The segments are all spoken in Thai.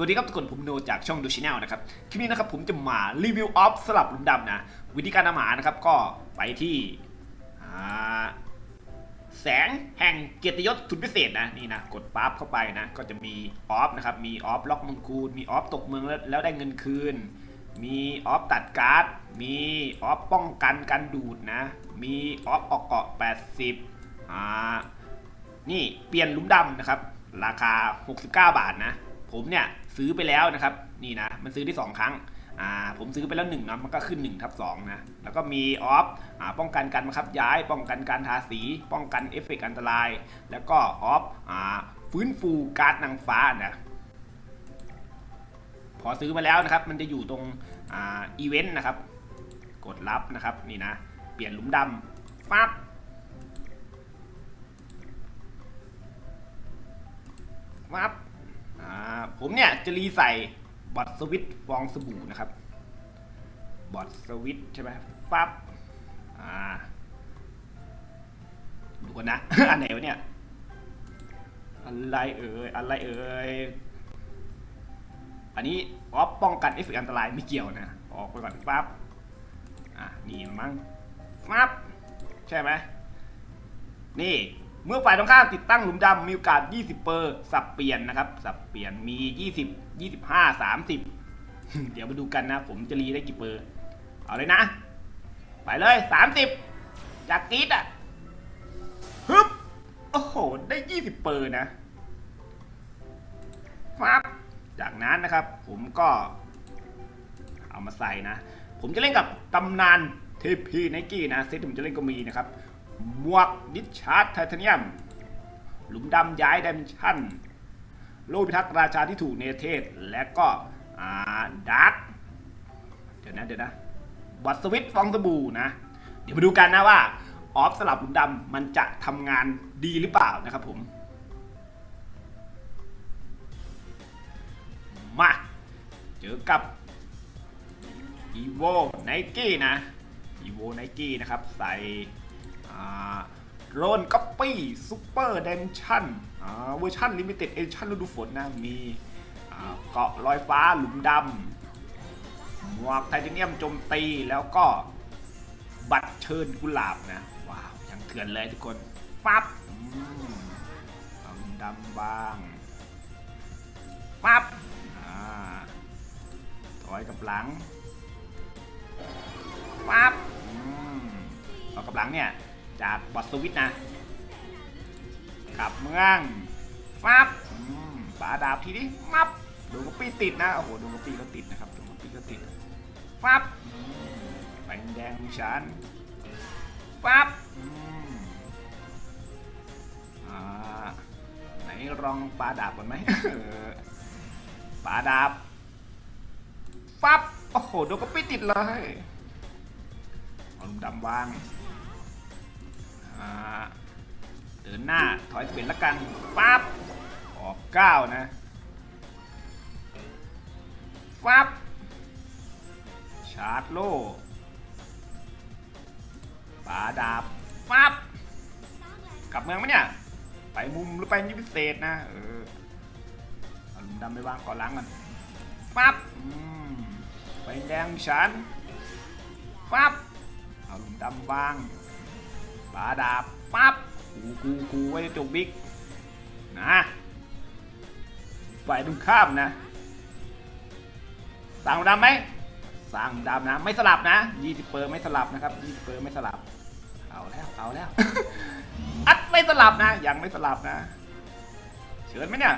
วัสดีครับทุกคนผมโนจากช่องดูช n แนลนะครับคลิปนี้นะครับผมจะมารีวิวออฟสลับหลุมดำนะ วิธีการทำอาหารนะครับก็ไปที่แสงแห่งเกียรติยศทุนพิเศษนะนี่นะกดปั๊บเข้าไปนะ ก็จะมีออฟนะครับมีออฟล็อกมังคูรมีออฟตกเมืองแล้วแล้วได้เงินคืน มีออฟตัดการ์ด มีออฟป้องกันการดูดนะ มีออฟออกเกาะ 80อ่านี่เปลี่ยนหลุมดำนะครับ ราคา 69 บาทนะ ผมเนี่ยซื้อไปแล้วนะครับ นี่นะ มันซื้อได้2ครั้งอ่าผมซื้อไปแล้ว1นะมันก็ขึ้น1ทับ2นะแล้วก็มีออฟอ่าป้องกันการบังคับย้าย ป้องกันการทาสี ป้องกันเอฟเฟกต์อันตราย แล้วก็ออฟอ่าฟื้นฟูการ์ดนางฟ้านะพอซื้อมาแล้วนะครับ มันจะอยู่ตรงอ่าอีเวนต์นะครับ กดรับนะครับนี่นะ เปลี่ยนหลุมดำปั๊บครับ ผมเนี่ยจะรีใส่บอทสวิตฟองสบู่นะครับ บอทสวิตใช่ไหมปั๊บ อ่า ดูกันนะ อันไหนวะเนี่ย อะไรเอ่ย อะไรเอ่ย อันนี้ออฟป้องกันเอฟเฟกอันตรายไม่เกี่ยวนะ ออกไปก่อนปั๊บ อะนี่มั้งปั๊บ ใช่ไหมนี่ เมื่อฝ่ายตรงข้ามติดตั้งหลุมดำมีโอกาส 20 เปอร์สับเปลี่ยนนะครับ สับเปลี่ยนมี 20 25 30 เดี๋ยวมาดูกันนะ ผมจะรีได้กี่เปอร์ เอาเลยนะ ไปเลย 30 จากกรีดอะฮึบโอ้โห ได้ 20 เปอร์นะฟับจากนั้นนะครับ ผมก็ เอามาใส่นะ ผมจะเล่นกับตำนานเทพีไนกี้นะ เซตผมจะเล่นก็มีนะครับ หมวกดิชาร์ดไทเทเนียม หลุมดำย้ายดิมชั่นโลพิทักษ์ราชาที่ถูกเนเทศและก็ดาร์กเดี๋ยวนะเดี๋ยวนะบัตสวิตฟองสบู่นะ เดี๋ยวมาดูกันนะว่า ออฟสลับหลุมดำมันจะทำงานดีหรือเปล่านะครับผม มา เจอกับ e v o Nike นะ e v o Nike นะครับ ใส่ โรนก๊อปปี้ซูเปอร์เดนชั่นเวอร์ชันลิมิเต็ดเอชั่นฤดูฝนนะมีเกาะลอยฟ้าหลุมดำหมวกไทเทเนียมโจมตีแล้วก็บัตรเชิญกุหลาบนะ ว้าว ยังเถื่อนเลยทุกคนปั๊บหลุมดำบ้างปั๊บถอยกับหลังปั๊บอืมเอากับหลังเนี่ย จากบอสสวิตนะกลับเมืองปั๊บปาดาบทีนี้มับดูกระปี้ติดนะโอ้โหดูกระปี้ก็ติดนะครับดูกระปี้ก็ติดปั๊บแปงแดงของฉันปั๊บอ่าไหนลองปาดาบก่อนไหมปาดาบปั๊บโอ้โหดูกระปี้ติดเลยเอาลุมดำวาง เดินหน้าถอยเป็นละกันปั๊บออกเก้านะปั๊บชาร์จโล่ปาดาบปั๊บกลับเมืองไหมเนี่ย ไปมุมหรือไปนี่พิเศษนะเออเอาลุมดำไปวางก่อนล้างกันปั๊บไปแดงฉันปั๊บเอาลุมดำวาง ปาดาบปั๊บกูกูกูไว้จุกบิ๊กนะฝ่ายตรงข้ามนะสั่งดำไหมสั่งดำนะ ไม่สลับนะ20เปอร์ไม่สลับนะครับ20เปอร์ไม่สลับ เอาแล้วเอาแล้ว อัดไม่สลับนะยังไม่สลับนะ เชิญไหมเนี่ย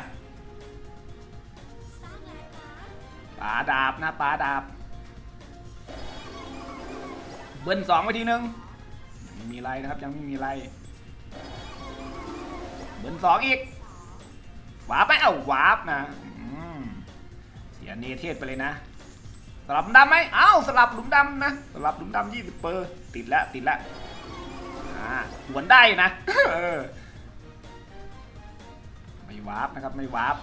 ปาดาบนะปาดาบ เบิ้ลสองไปทีนึง ไม่มีไรนะครับยังไม่มีไรเบิ้ลสองอีกวาร์ปไปเอ้าวาร์ปนะเสียเนเทศไปเลยนะ สลับดำไหมเอ้าสลับหลุมดำนะสลับหลุมดำยี่สิบเปอร์ติดแล้วติดแล้วอ่าหวนได้นะไม่วาร์ปนะครับไม่วาร์ป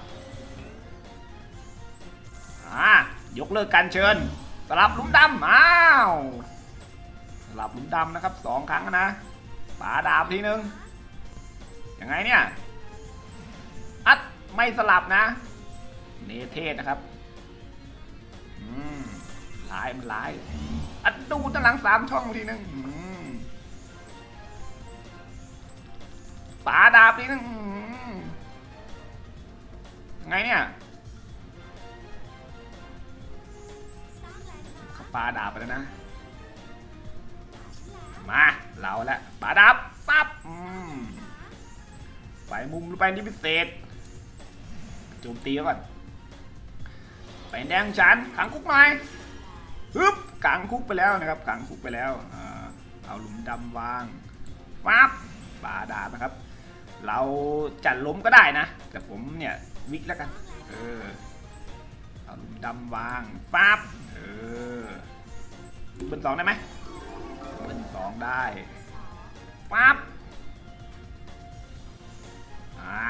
อ่ายกเลิกการเชิญสลับหลุมดำอ้าว ลับหลุมดำนะครับสองครั้งนะปาดาบทีนึงยังไงเนี่ยอัดไม่สลับนะ เนเทศนะครับอืมลายมันลายอัดดูตะหลังสามช่องทีนึงอืมปาดาบทีนึงอืมไงเนี่ยเขาปาดาบไปแล้วนะ มา เราละปาดาบปั๊บไปมุมหรือไปที่พิเศษโจมตีก่อนไปแดงฉันขังคุกหน่อยฮึบขังคุกไปแล้วนะครับขังคุกไปแล้วเอาหลุมดำวางปั๊บบาดาบนะครับ เราจัดล้มก็ได้นะ แต่ผมเนี่ยวิกแล้วกัน เออเอาหลุมดำวางปั๊บเออเบิ้ลสองได้ไหม สองได้ปั๊บอ่า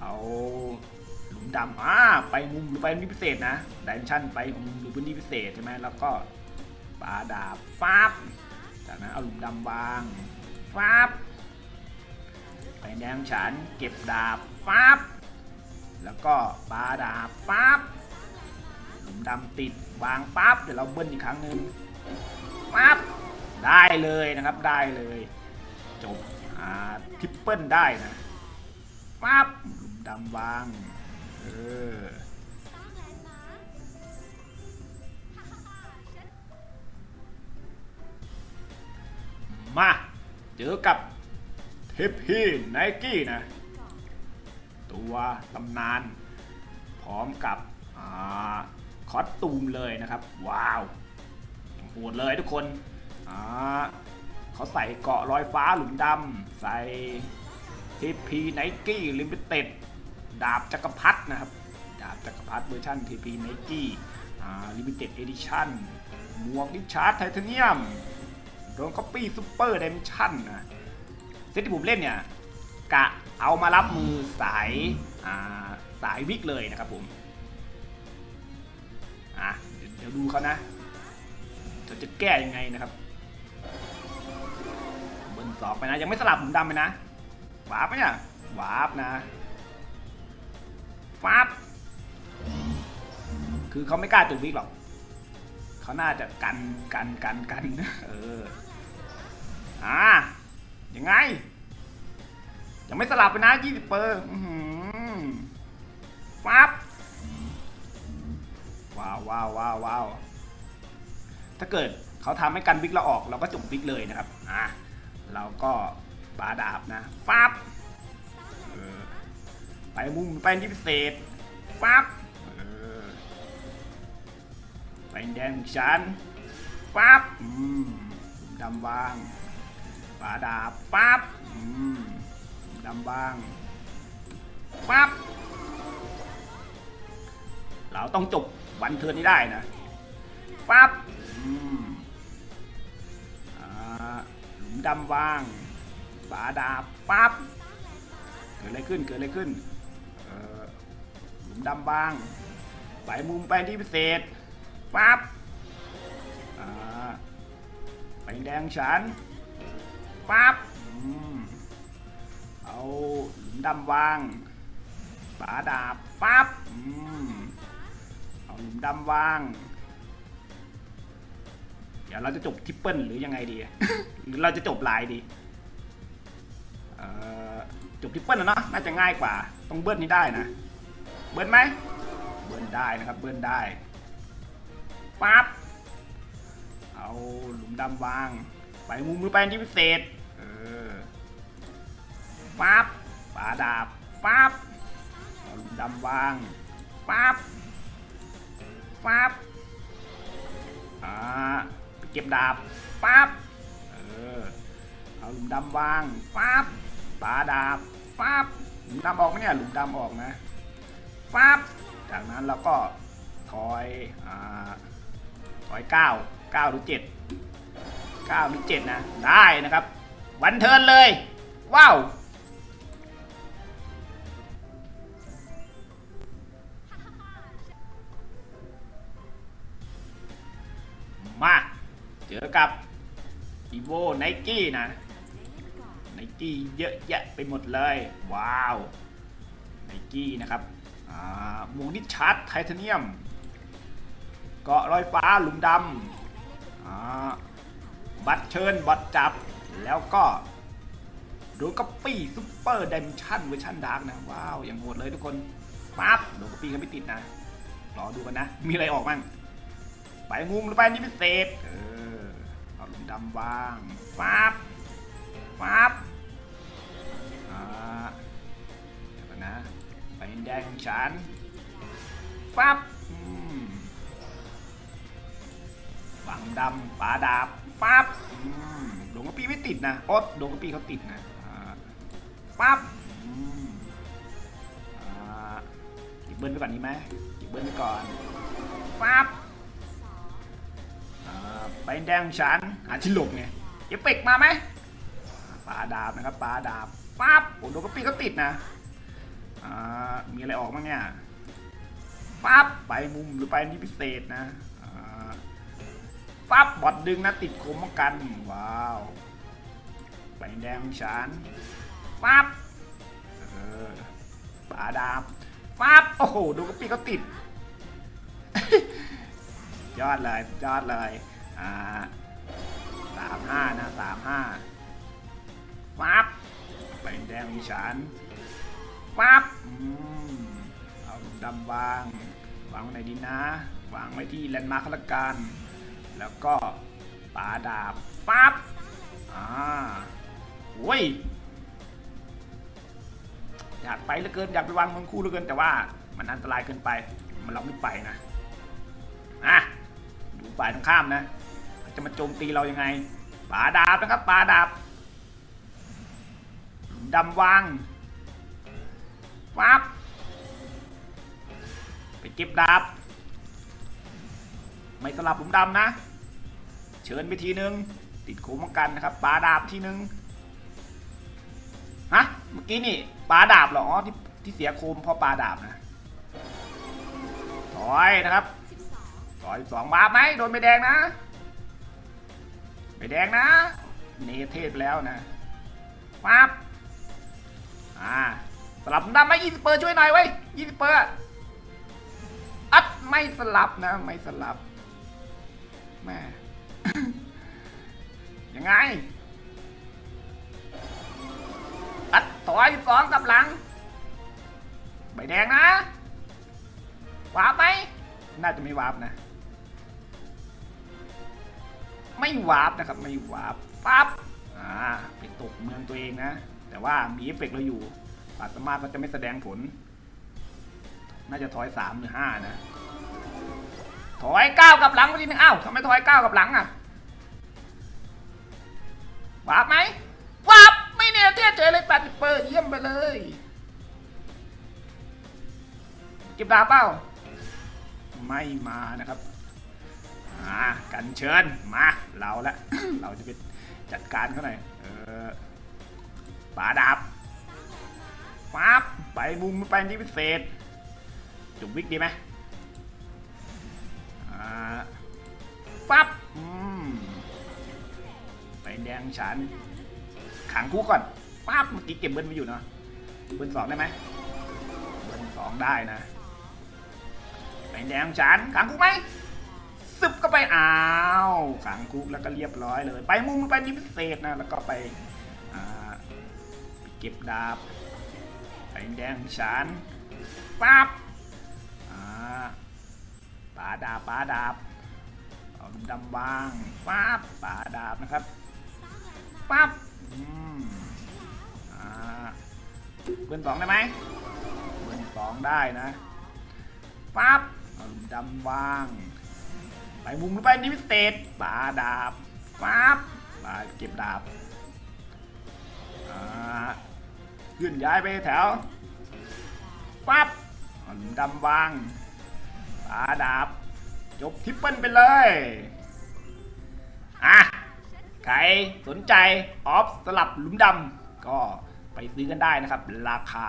เอาหลุมดำอ่าไปมุมหรือไปพื้นพิเศษนะดิเมนชั่นไปมุมหรือพื้นที่พิเศษใช่ไหมแล้วก็ปาดาบฟับจากนั้นเอาหลุมดำวางฟับไปแดงฉันเก็บดาบฟับแล้วก็ปาดาบฟับหลุมดำติดวางปั๊บเดี๋ยวเราเบิ้ลอีกครั้งหนึ่งปั๊บ ได้เลยนะครับได้เลย จบอ่าทริปเปิลได้นะปั๊บดำวางเออมาเจอกับเทปพีไนกี้นะ ตัวตำนาน พร้อมกับอคอสตูมเลยนะครับ ว้าวโหดเลยทุกคน อ่าเขาใส่เกาะลอยฟ้าหลุมดำใส่ทปพีไนกี้ลิมิเต็ดดาบจักรพรรดินะครับ ดาบจักรพรรดิเวอร์ชันทีพีไนกี้อ่าลิมิเต็ดเอดิชั่นหมวกดิชาร์ดไทเทเนียมโดนคัปปี้ซูเปอร์เดมชั่นนะเซตที่ผมเล่นเนี่ย กะเอามารับมือสายอ่าสายวิกเลยนะครับผมอะเดี๋ยวดูเขานะจะจะแก้ยังไงนะครับ สองไปนะ ยังไม่สลับหมุนดำไปนะวาร์ปเนี่ยวาร์ปนะฟับคือเขาไม่กล้าจุดวิกหรอกเขาน่าจะกันกันกันกันเอออ่ายังไง ยังไม่สลับไปนะยี่สิบเปอร์ฟับว้าวว้าวว้าวว้าวถ้าเกิดเขาทำให้กันวิกเราออกเราก็จุ่มวิกเลยนะครับ อะ เราก็ปาดาบนะฟับไปมุมไปที่พิเศษปั๊บไปแดงชั้นปั๊บดำวางฝาดาบปั๊บดำวางปั๊บเราต้องจบวันเทิร์นนี้ได้นะปั๊บอืม ดำวางฝาดาปั๊บเกิดอะไรขึ้นเกิดอะไรขึ้นหลุมดำบางไปมุมไปที่พิเศษปั๊บอ่าไปแดงฉันปั๊บอืมเอาหลุมดำวางฝาดาปั๊บอืมเอาหลุมดำวาง เดี๋ยวเราจะจบทริปเปิลหรือยังไงดี หรือเราจะจบลายดีจบทริปเปิลนะเนาะน่าจะง่ายกว่าต้องเบิ้ลนี้ได้นะ เบิ้ลไหมเบิ้ลได้นะครับ เบิ้ลได้ปั๊บเอาหลุมดำวาง ไปมุมมือไปที่พิเศษเออปั๊บปาดาบปั๊บเอาหลุมดำวางปั๊บปั๊บอ่า เก็บดาบปั๊บเออเอาหลุมดำวางปั๊บปาดาบปั๊บหลุมดำออกไหมเนี่ยหลุมดำออกนะปั๊บจากนั้นเราก็ถอยอ่าถอยเก้าเก้าหรือเจ็ดเก้าหรือเจ็ดนะได้นะครับ วันเทินเลย ว้าว อกับอีโวไนกี้นะไนกี้เยอะแยะไปหมดเลย ว้าวไนกี้นะครับหมูนิชาร์ดไทเทเนียม เกาะลอยฟ้าหลุมดำบัตรเชิญบัตรจับ แล้วก็ดนกปปี้ซุปเปอร์ไดมชั่นเวอร์ชันดาร์กนะ ว้าวอย่างโหดเลยทุกคนปั๊บดนกปปี้กันไม่ติดนะ รอดูกันนะ มีอะไรออกบ้างไปมุมหรือไปนี่พิเศษเออ ดำวางปั๊บปั๊บอ่าเดี๋ยวก่อนนะไปแดงของฉันปั๊บบังดำปาดาบปั๊บอืมโดนกระปีไม่ติดนะโอ๊ตโดนกระปีเขาติดนะอ่าปั๊บอ่าหยิบเบิ้ลไปก่อนดีไหมหยิบเบิ้ลไปก่อนปั๊บ ไปแดงฉันหาที่หลบไงเอฟเฟกมาไหมปลาดาบนะครับปลาดาบปั๊บโอ้โดนกระปี้เขาติดนะอ่ามีอะไรออกบ้างเนี่ยปั๊บไปมุมหรือไปนี่พิเศษนะอ่าปั๊บบอดดึงนะติดคมป้องกันว้าวไปแดงฉันปั๊บเออปาดาบปั๊บโอ้โหดูกระปีเขาติด ยอดเลยยอดเลย อ่าสามห้านะสามห้าปั๊บไปแดงของฉันปั๊บเอาดำวางวางไว้ไหนดีนะ วางไว้ที่แลนด์มาร์คละกัน แล้วก็ปาดาบปั๊บอ่าโอ้ยอยากไปเหลือเกินอยากไปวางมืองคู่เหลือเกินแต่ว่ามันอันตรายเกินไป มันเราไม่ไปนะอะดูฝ่ายตรงข้ามนะ จะมาโจมตีเรายังไงป่าดาบนะครับป่าดาบดำวางปั๊บไปเก็บดาบ ไม่สลับหลุมดำนะ เชิญไปทีนึง ติดโคมป้องกันนะครับป่าดาบทีนึงฮะเมื่อกี้นี่ป่าดาบเหรอที่ที่เสียโคมเพราะป่าดาบนะถอยนะครับถอยสองบาปไหมโดนใบแดงนะ ใบแดงนะ เนเทศแล้วนะปั๊บอ่าสลับดำไหมยี่สิบเปอร์ช่วยหน่อยเว้ยยี่สิบเปอร์อัดไม่สลับนะ ไม่สลับแม่ยังไง อัดถอยสองกับหลังใบแดงนะวาร์ปไหมน่าจะไม่วาร์ปนะ ไม่วาร์ปนะครับไม่วาร์ปปั๊บอ่าไปตกเมืองตัวเองนะ แต่ว่ามีเอฟเฟกต์เราอยู่ปาสมาก็จะไม่แสดงผล น่าจะถอยสามหรือห้านะ ถอยเก้ากับหลังไปทีนึงอ้าวทำไมถอยเก้ากับหลังอะวาบไหมวาบไม่เนี่ยเท่เจอเลยแปดเปิดเยี่ยมไปเลยเก็บดาบเป้าไม่มานะครับ อันเชิญมาเราละ เราจะไปจัดการเขาหน่อยเออปาดาบปั๊บไปมุมไปที่พิเศษ จุบวิกดีไหมอ่าปั๊บอืมไปแดงฉันขังคุกก่อนปั๊บเมื่อกี้เก็บเบิ้ลไว้อยู่เนาะเบิ้ลสองได้ไหมเบิ้ลสองได้นะไปแดงฉันขังคุกไหม ซึบก็ไปอ้าวขังคุกแล้วก็เรียบร้อยเลย ไปมุมไปนี่พิเศษนะ แล้วก็ไปเก็บดาบไปแดงฉันปั๊บอ่าปาดาบป่าดาบเอาลูกดำวางปั๊บป่าดาบนะครับปั๊บอืมอ่าเบิ้ลสองได้ไหมเบิ้ลสองได้นะปั๊บเอาลูกดำวาง ไปมุมหรือไปนิพิเศษปาดาบปั๊บมาเก็บดาบอ่าเพื่อนย้ายไปแถวปั๊บลุมดำวางปาดาบ จบทิปเปิลไปเลย อะ ใครสนใจ ออฟสลับหลุมดำก็ไปซื้อกันได้นะครับ ราคา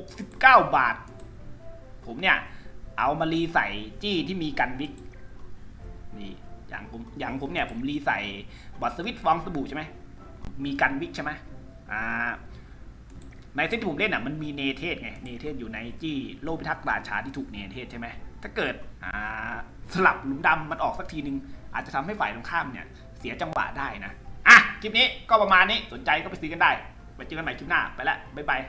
69 บาท ผมเนี่ย เอามารีใส่จี้ที่มีกันวิก นี่อย่างผมอย่างผมเนี่ยผมรีใส่บอดสวิตฟองสบู่ใช่ไหมมีกันวิกใช่ไหมอ่าในเซตที่ผมเล่นอะมันมีเนเธศไงเนเธศอยู่ในจี้โลกพิทักษ์ราชาที่ถูกเนเธศใช่ไหมถ้าเกิดอ่าสลับหลุมดำมันออกสักทีนึง อาจจะทำให้ฝ่ายตรงข้ามเนี่ย เสียจังหวะได้นะอะคลิปนี้ก็ประมาณนี้สนใจก็ไปซื้อกันได้ไว้เจอกันใหม่คลิปหน้าไปละบ๊ายบาย